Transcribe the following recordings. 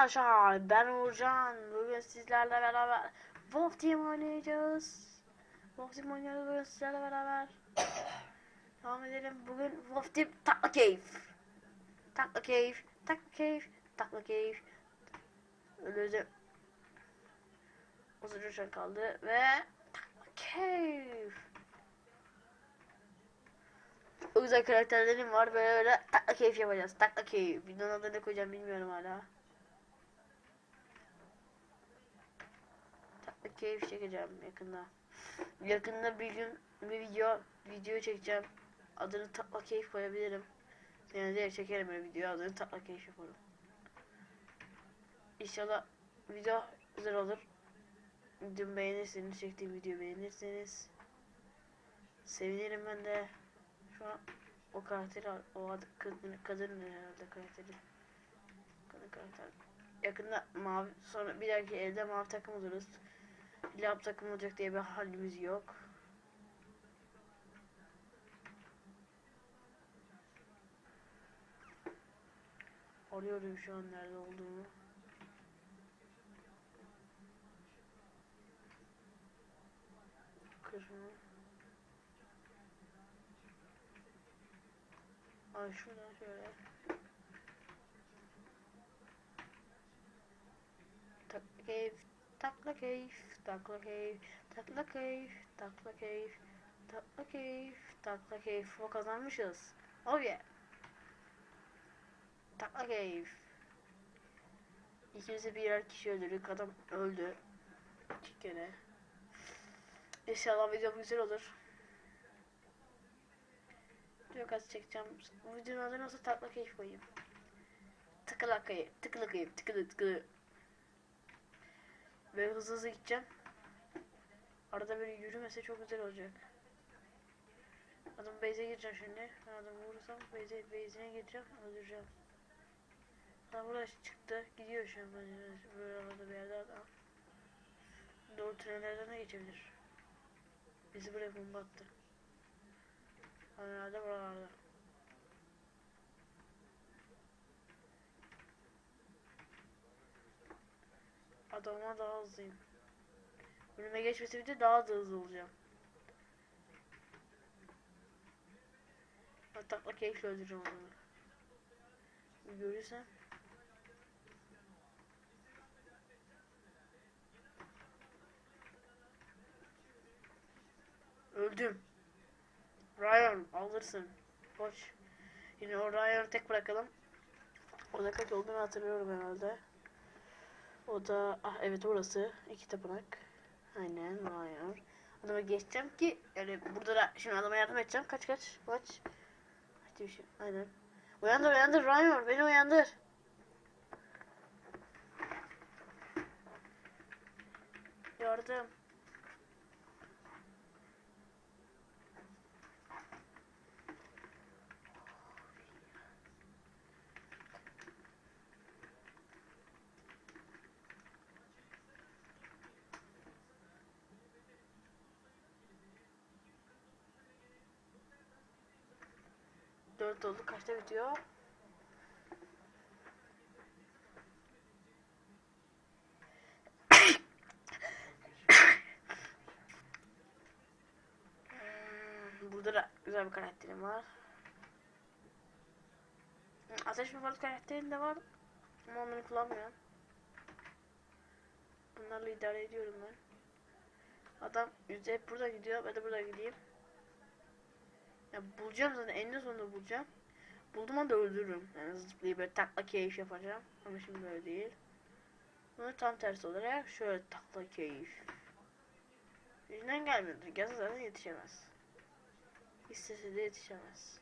arkadaşlar ben Uğurcan. Bugün sizlerle beraber Wolf Team oynayacağız. Wolf Team oynuyoruz bugün sizlerle beraber. Devam edelim. Bugün Wolf Team takla keyif. Takla keyif, takla keyif, takla keyif. Öldürdüm. Uzun uçan kaldı ve takla keyif. O güzel karakterlerim var böyle böyle takla keyif yapacağız. Takla keyif. Videonun adını koyacağım bilmiyorum hala. Takla keyif çekeceğim yakında. Yakında bir gün bir video video çekeceğim. Adını takla keyif koyabilirim. Yani diğer çekerim böyle video adını takla keyif yaparım. İnşallah video güzel olur. Videomu beğenirseniz, çektiğim videoyu beğenirseniz sevinirim ben de. Şu an o karakteri o ad, kadın, kadın herhalde karakteri. Kadın karakter. Yakında mavi sonra bir dahaki elde mavi takım oluruz. Lab takım olacak diye bir halimiz yok. Arıyorum şu an nerede olduğumu. Kırmızı. Ay şuradan şöyle. Takla keyif, takla keyif, takla keyif, takla keyif, takla keyif, takla keyif, takla keyif. O kazanmışız. Oh yeah. Takla keyif. İkimizi birer kişi öldürdük. Adam öldü. İki kere. İnşallah video güzel olur. Çok az çekeceğim. Bu videonun adını nasıl takla keyif koyayım. Tıkla keyif, tıkla keyif, tıkla tıkla. Böyle hızlı hızlı gideceğim. Arada böyle yürümese çok güzel olacak. Adam base'e gireceğim şimdi. Ben adamı vurursam base'e base'ine gireceğim, öldüreceğim. Adam burada çıktı, gidiyor şu an böyle, arada bir yerde adam. Doğru tünellerden de geçebilir. Bizi buraya bomba attı. Herhalde buralarda. Adama daha hızlıyım. Önüme geçmesi bir de daha da hızlı olacağım. Atakla keyifle öldüreceğim. Bir Görürsen. Öldüm. Ryan alırsın. Koş. Yine o Ryan'ı tek bırakalım. O da kaç olduğunu hatırlıyorum herhalde. O da ah evet orası. iki tapınak. Aynen Ryan. Adama geçeceğim ki yani burada da şimdi adama yardım edeceğim. Kaç kaç kaç. Hadi bir şey. Aynen. Uyandır uyandır Ryan beni uyandır. Yardım. Dört oldu. Kaçta bitiyor? Hmm, Burada da güzel bir karakterim var. Ateş Barut karakterim de var. Ama onları kullanmıyorum. Bunlarla idare ediyorum ben. Adam yüzde hep burada gidiyor. Ben de burada gideyim. Ya bulacağım zaten eninde sonunda bulacağım. Buldum anda öldürürüm. Yani zıplayıp böyle takla keyif yapacağım. Ama şimdi böyle değil. Bunu tam tersi olarak şöyle takla keyif. Yüzünden gelmiyordur. Gelse zaten yetişemez. İstese de yetişemez.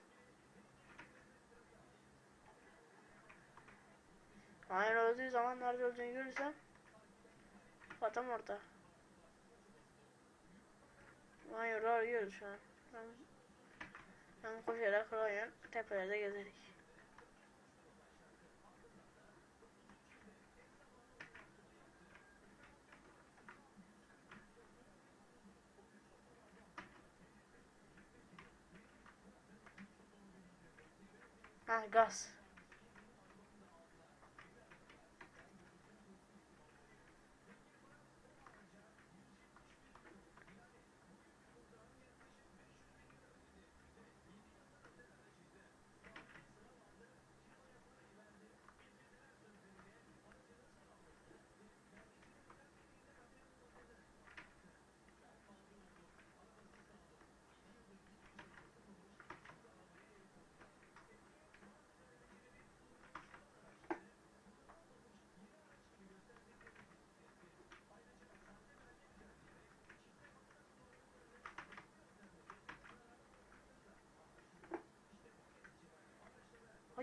Hayır öldüğü zaman nerede öldüğünü görürsem Adam orada. Hayır arıyoruz şu an. Ben ben koşarak Ryan tepelerde gezerik. Ha gaz.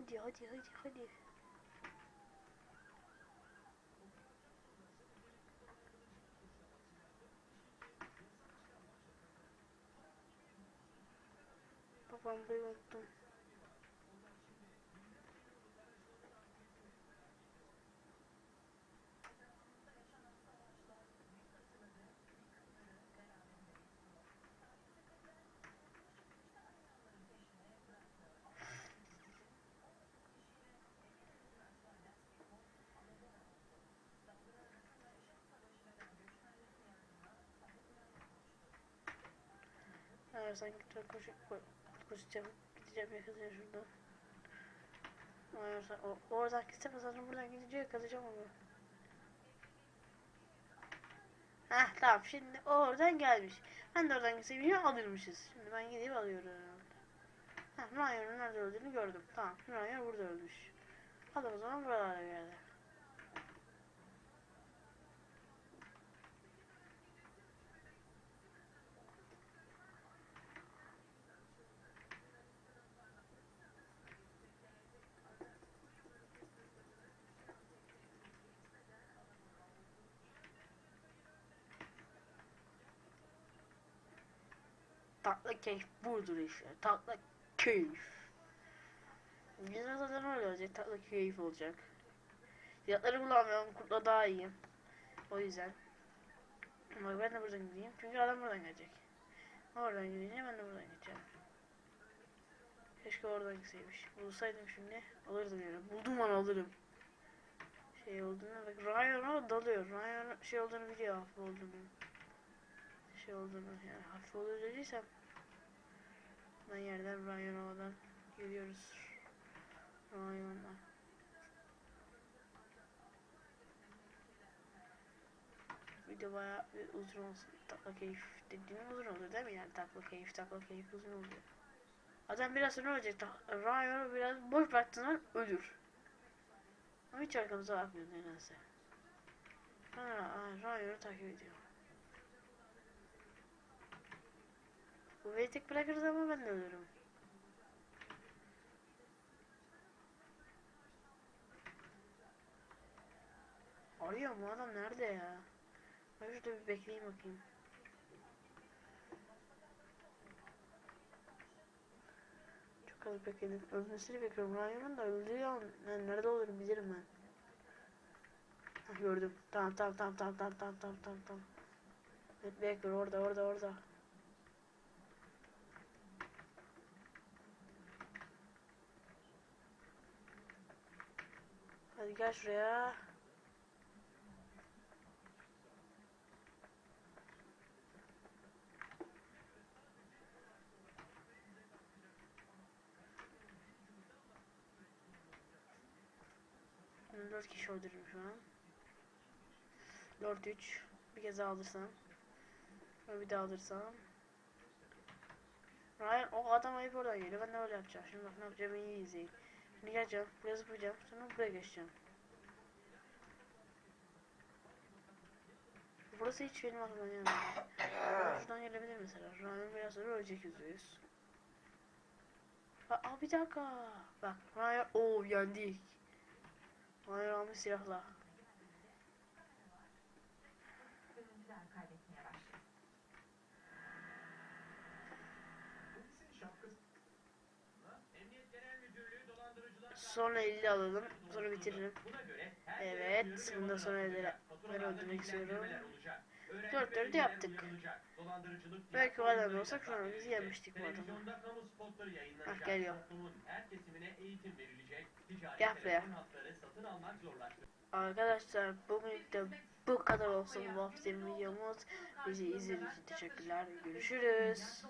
ходи, ходи, ходи, ходи. По-моему, bir unuttum. Hayır sanki çok koşu, ko- koşacağım. Gideceğim yakasaya şuradan. Hayır sen, o, oradan gitsem zaten buradan gidince yakalayacağım onu. Heh tamam şimdi o oradan gelmiş. Ben de oradan gitsem yine alırmışız. Şimdi ben gidip alıyorum. Heh Ryan'ın nerede öldüğünü gördüm. Tamam Ryan burada ölmüş. Adam o zaman buralarda bir Tatlı keyif budur işte. Tatlı keyif. Bizim zaten öyle olacak. Tatlı keyif olacak. Fiyatları kullanmıyorum. Kurtla daha iyiyim. O yüzden. Ama ben de buradan gideyim. Çünkü adam buradan gelecek. Oradan gidince ben de buradan gideceğim. Keşke oradan gitseymiş. Bulsaydım şimdi alırdım yani. Buldum onu alırım. Şey olduğunu bak Ryan'a dalıyor. Ryan şey olduğunu biliyor olduğunu. Şey olduğunu yani hafif olduğunu dediysem ben yerden Ryan havadan geliyoruz. Ryan'la. Video bayağı uzun olsun. Takla keyif dediğim uzun oluyor değil mi yani takla keyif takla keyif uzun oluyor. Zaten biraz sonra ölecek. Ryan'ı biraz boş bıraktığın zaman ölür. Ama hiç arkamıza bakmıyor nedense. Ha, Ryan'ı takip ediyor. Bu beni tek bırakırız ama ben de ölürüm. Arıyor mu adam nerede ya? Ben şurada bir bekleyeyim bakayım. Çok az bekledim. Ölmesini bekliyorum. Hayvanın da öldüğü an yani nerede olur bilirim ben. Gördüm. Tamam tamam tamam tamam tamam tamam tamam tamam. Evet bekliyor orada orada orada. Hadi gel şuraya. 4 kişi öldürdüm şu an. 4 3 bir kez daha alırsam. Sonra bir daha alırsam. Ryan o adam ayıp oradan geliyor. Ben de öyle yapacağım. Şimdi bak ne yapacağım iyi izleyin. Geleceğim. Buraya zıplayacağım. Sonra buraya geçeceğim. Burası hiç benim aklımdan gelmedi. Şuradan gelebilir mesela. Ryan biraz sonra ölecek yüzde yüz. Aa, bir dakika. Bak Ryan ooo yendik. Ryan almış silahla. Sonra 50 alalım. Sonra bitiririm. Evet. Bundan sonra ben öldürmek istiyorum. Dörtleri de yaptık. Belki o adam olsak sonra yemiştik bu adamı. Ah, Bak geliyor. Gel buraya. Arkadaşlar bugün de bu kadar olsun bu hafta videomuz. Bizi izlediğiniz için teşekkürler. Görüşürüz.